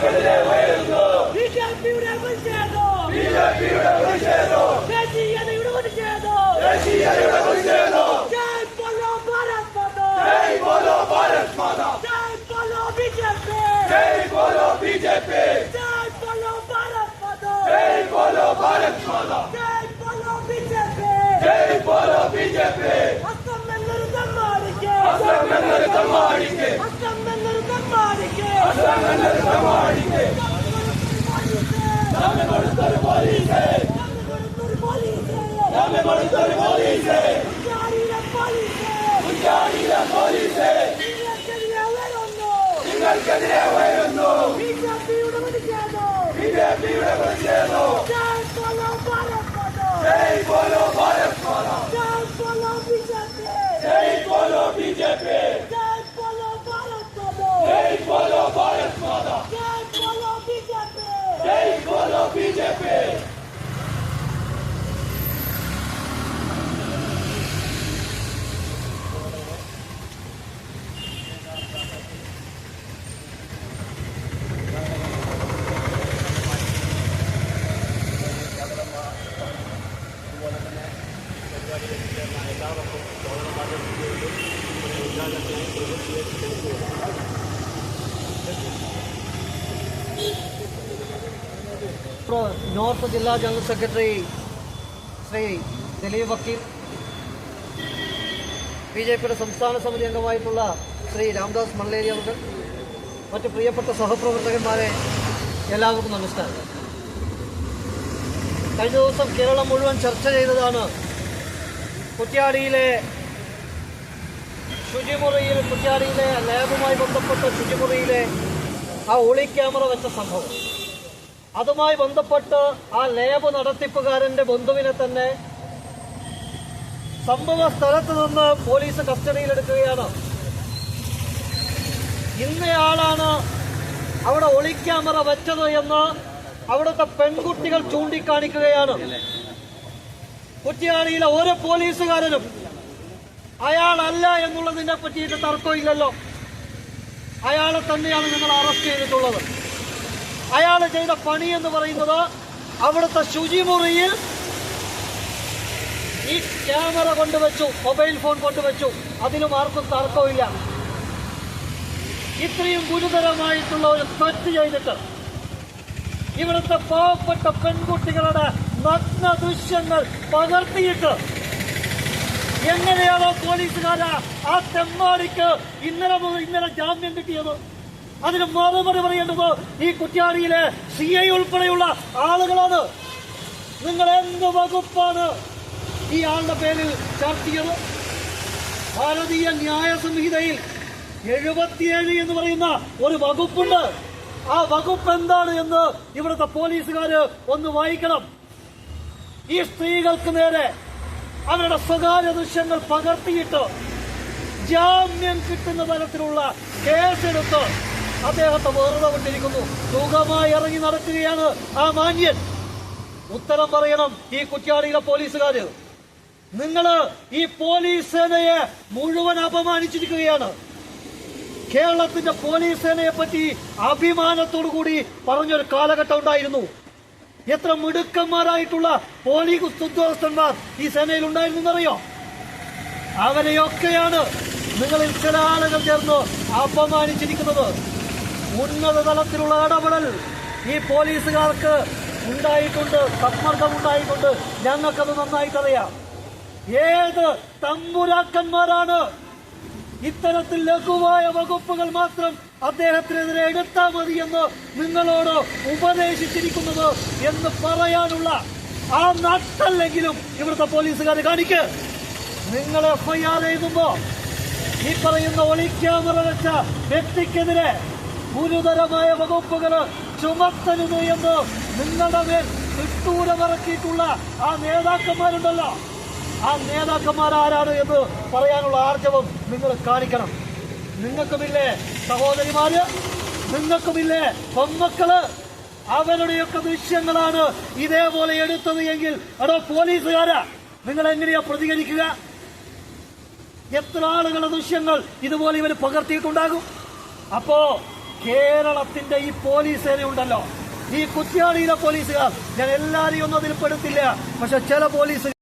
B J പിയുടെ പ്രതിഷേധം ദേശീയതയുടെ പ്രതിഷേധം ജയ് ബോലോ ഭാരത് മാതാ ജയ് ബോലോ ബിജെപി ജയ് ബോലോ ഭാരത് മാതാ ജയ് ബോലോ ബിജെപി അസം എന്നൊരു തെമ്മാടിക്ക് അസം എന്നൊരു തെമ്മാടിക്ക് ജാമ്യം കൊടുത്തൊരു പോലീസ് ജാമ്യം കൊടുത്തൊരു പോലീസ് കുറ്റാരിയിലെ പോലീസ് നിങ്ങൾക്കെതിരെ വരുന്നു ബിജെപിയുടെ പ്രതിഷേധം ജയ് ബോലോ ഭാരത് മാതാ ജയ് ബോലോ ബിജെപി ജയ് ബോലോ ഭാരത് മാതാ ജയ് ബോലോ ബിജെപി നോർത്ത് ജില്ലാ ജനറൽ സെക്രട്ടറി ശ്രീ ദിലീപ് വക്കീൽ ബി ജെ പിയുടെ സംസ്ഥാന സമിതി അംഗമായിട്ടുള്ള ശ്രീ രാംദാസ് മള്ളേരി അവർ മറ്റ് പ്രിയപ്പെട്ട സഹപ്രവർത്തകന്മാരെ എല്ലാവർക്കും നമസ്കാരം. കഴിഞ്ഞ ദിവസം കേരളം മുഴുവൻ ചർച്ച ചെയ്തതാണ് കുറ്റ്യാടിയിലെ ശുചിമുറിയിൽ കുറ്റ്യാടിയിലെ ലാബുമായി ബന്ധപ്പെട്ട ശുചിമുറിയിലെ ആ ഒളി ക്യാമറ വെച്ച സംഭവം. അതുമായി ബന്ധപ്പെട്ട് ആ ലേബ് നടത്തിപ്പുകാരന്റെ ബന്ധുവിനെ തന്നെ സംഭവ സ്ഥലത്ത് നിന്ന് പോലീസ് കസ്റ്റഡിയിലെടുക്കുകയാണ്. ഇന്നയാളാണ് അവിടെ ഒളിക്യാമറ വെച്ചത് എന്ന് അവിടുത്തെ പെൺകുട്ടികൾ ചൂണ്ടിക്കാണിക്കുകയാണ്. കുറ്റിയാടിയിലെ ഓരോ പോലീസുകാരനും അയാളല്ല എന്നുള്ളതിനെ പറ്റിയിട്ട് തർക്കമില്ലല്ലോ. അയാളെ തന്നെയാണ് ഞങ്ങൾ അറസ്റ്റ് ചെയ്തിട്ടുള്ളത്. അയാൾ ചെയ്ത പണി എന്ന് പറയുന്നത് അവിടുത്തെ ശുചിമുറിയിൽ ഈ ക്യാമറ കൊണ്ടുവച്ചു മൊബൈൽ ഫോൺ കൊണ്ടുവച്ചു. അതിനും ആർക്കും തർക്കമില്ല. ഇത്രയും ഗുരുതരമായിട്ടുള്ള ഒരു തെറ്റ് ചെയ്തിട്ട് ഇവിടുത്തെ പാവപ്പെട്ട പെൺകുട്ടികളുടെ നഗ്ന ദൃശ്യങ്ങൾ പകർത്തിയിട്ട് എങ്ങനെയാണോ പോലീസുകാരാ ആ തെമ്മാടിക്ക് ഇന്നലെ ഇന്നലെ ജാമ്യം കിട്ടിയത്? അതിന് മറുപടി പറയേണ്ടത് ഈ കുറ്റ്യാടിയിലെ സി ഐ ഉൾപ്പെടെയുള്ള ആളുകളാണ്. നിങ്ങൾ എന്ത് വകുപ്പാണ്? ഈ ആളുടെ പേരിൽ ചാർത്തിയത് ഭാരതീയ ന്യായ സംഹിതയിൽ എഴുപത്തിയേഴ് എന്ന് പറയുന്ന ഒരു വകുപ്പുണ്ട്. ആ വകുപ്പ് എന്താണ് എന്ന് ഇവിടുത്തെ പോലീസുകാര് ഒന്ന് വായിക്കണം. ഈ സ്ത്രീകൾക്ക് നേരെ അവരുടെ സ്വകാര്യ ദൃശ്യങ്ങൾ പകർത്തിയിട്ട് ജാമ്യം കിട്ടുന്ന തരത്തിലുള്ള കേസെടുത്ത് അദ്ദേഹത്തെ വെറുതെ കൊണ്ടിരിക്കുന്നു സുഖമായി ഇറങ്ങി നടക്കുകയാണ് ആ മാന്യൻ. ഉത്തരം പറയണം ഈ കുറ്റ്യാടിയിലെ പോലീസുകാര്. നിങ്ങൾ ഈ പോലീസ് സേനയെ മുഴുവൻ അപമാനിച്ചിരിക്കുകയാണ്. കേരളത്തിന്റെ പോലീസ് സേനയെ പറ്റി അഭിമാനത്തോടു കൂടി പറഞ്ഞൊരു കാലഘട്ടം ഉണ്ടായിരുന്നു. എത്ര മിടുക്കന്മാരായിട്ടുള്ള പോലീസ് ഉദ്യോഗസ്ഥന്മാർ ഈ സേനയിൽ എന്നറിയോ അവരെയൊക്കെയാണ് നിങ്ങളിൽ ചില ആളുകൾ ചേർന്ന് അപമാനിച്ചിരിക്കുന്നത്. ഉന്നത തലത്തിലുള്ള ഇടപെടൽ ഈ പോലീസുകാർക്ക് ഉണ്ടായിട്ടുണ്ട് സമ്മർദ്ദം ഉണ്ടായിട്ടുണ്ട് ഞങ്ങൾക്കത് നന്നായിട്ടറിയാം. ഏത് തമ്പുരാക്കന്മാരാണ് ഇത്തരത്തിൽ ലഘുവായ വകുപ്പുകൾ മാത്രം അദ്ദേഹത്തിനെതിരെ എടുത്താൽ മതി എന്ന് നിങ്ങളോട് ഉപദേശിച്ചിരിക്കുന്നത് എന്ന് പറയാനുള്ള ആ നട്ടല്ലെങ്കിലും ഇവിടുത്തെ പോലീസുകാർ കാണിക്ക്. നിങ്ങൾ എഫ്ഐആർ എഴുതുമ്പോ ഈ പറയുന്ന ഒളിക്യാമറ വെച്ച വ്യക്തിക്കെതിരെ ഗുരുതരമായ വകുപ്പുകൾ ചുമത്തരുത് എന്ന് നിങ്ങളുടെ മേൽ നിഷ്ഠൂരമിറക്കിയിട്ടുള്ള ആ നേതാക്കന്മാരുണ്ടല്ലോ. ആ നേതാക്കന്മാർ ആരാണ് എന്ന് പറയാനുള്ള ആർജവം നിങ്ങൾ കാണിക്കണം. നിങ്ങൾക്കുമില്ലേ സഹോദരിമാര്? നിങ്ങൾക്കുമില്ലേ പൊമ്മക്കൾ അവരുടെയൊക്കെ ദൃശ്യങ്ങളാണ് ഇതേപോലെ എടുത്തത് എങ്കിൽ എടോ പോലീസുകാരാ നിങ്ങൾ എങ്ങനെയാ പ്രതികരിക്കുക? എത്ര ആളുകളുടെ ദൃശ്യങ്ങൾ ഇതുപോലെ ഇവർ പകർത്തിയിട്ടുണ്ടാകും? അപ്പോ കേരളത്തിന്റെ ഈ പോലീസ് സേനയുണ്ടല്ലോ ഈ കുറ്റ്യാടിയിലെ പോലീസുകാർ. ഞാൻ എല്ലാരെയും ഒന്നും അതിൽ പെടുത്തില്ല പക്ഷെ ചില പോലീസ്